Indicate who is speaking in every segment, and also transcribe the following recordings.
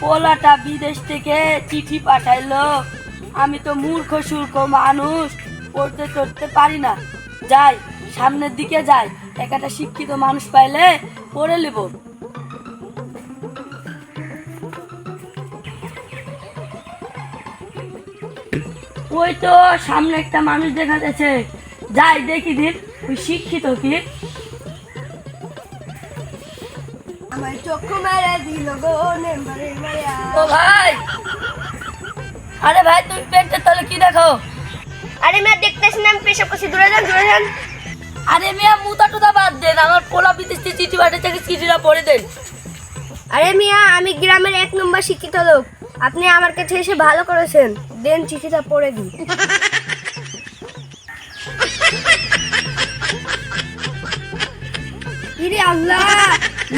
Speaker 1: পোলাটা বিদেশ থেকে চিঠি পাঠাইলো। আমি তো মূর্খ, সূর্খ মানুষ, পড়তে চড়তে পারি না। যাই, সামনের দিকে যাই। একটা শিক্ষিত মানুষ পাইলে পড়ে নেব ওই তো সামনে একটা মানুষ দেখা যাচ্ছে। যাই, দেখি দিন ওই শিক্ষিত কি
Speaker 2: আমার চক্ষু মেরে দিল গো নেম্বারে মারিয়া
Speaker 1: ও ভাই! আরে ভাই তুমি পেটটা তাহলে কি দেখো?
Speaker 2: আরে মেয়ে দেখতেছি না আমি পেশাব করছি। দূরে যান দূরে যান।
Speaker 1: আরে মিয়া মুতা টুতা বাদ দেন আমার পোলা বিদেশ থেকে চিঠি পাঠিয়েছে চিঠিটা পড়ে দেন।
Speaker 2: আরে মিয়া আমি গ্রামের এক নম্বর শিক্ষিত লোক। আপনি আমার কাছে এসে ভালো করেছেন। দেন চিঠিটা পড়ে দিন। ইরে আল্লাহ!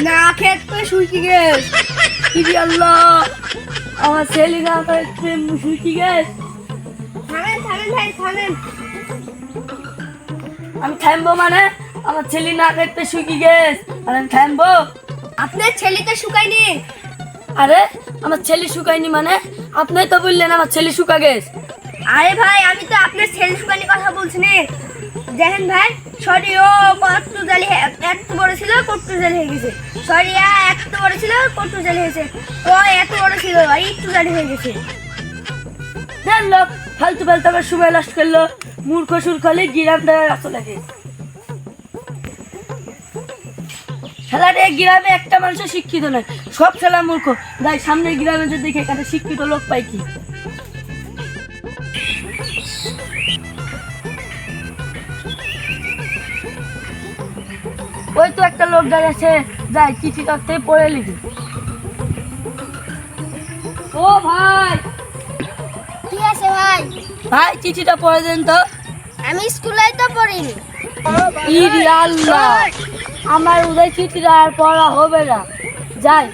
Speaker 2: না খেত তো শুকি গেছ
Speaker 1: ইদি আল্লাহ আমার ছেলে না প্রেম শুকি গেছ
Speaker 2: থামেন থামেন ভাই থামেন।
Speaker 1: আমি থামবো মানে? আমার ছেলে না দেখতে শুকি গেছ আর আমি থামবো?
Speaker 2: আপনার ছেলেটা শুকায়নি।
Speaker 1: আরে আমার ছেলে শুকায়নি মানে? আপনি তো বললেন আমার ছেলে শুকা গেছ
Speaker 2: আরে ভাই আমি তো আপনার ছেলে শুকানি কথা বলছি দেখেন ভাই সরি ও কত জালি এত বড় ছিল, কত জালি হয়ে গেছে। সরি এত বড় ছিল, কত জালি হয়েছে। ও, এত বড় ছিল, আর একটু জালি হয়ে গেছে।
Speaker 1: ফালতু ফালতু আবার সময় করল। মূর্খ খেলাটা গ্রামে একটা মানুষও শিক্ষিত নয় সব খেলা মূর্খ। যাই সামনের গ্রামে যদি দেখে এখানে শিক্ষিত লোক পাই কি? ওই তো একটা লোক দাঁড়াচ্ছে যাই চিঠি করতে পড়ে লিখি। ও ভাই!
Speaker 2: কি আছে ভাই?
Speaker 1: ভাই চিঠিটা পড়ে দেন তো।
Speaker 2: আমি স্কুলে তো পড়িনি।
Speaker 1: ইরি আল্লাহ! আমার উদয় চিঠিটা আর পড়া হবে না। যাই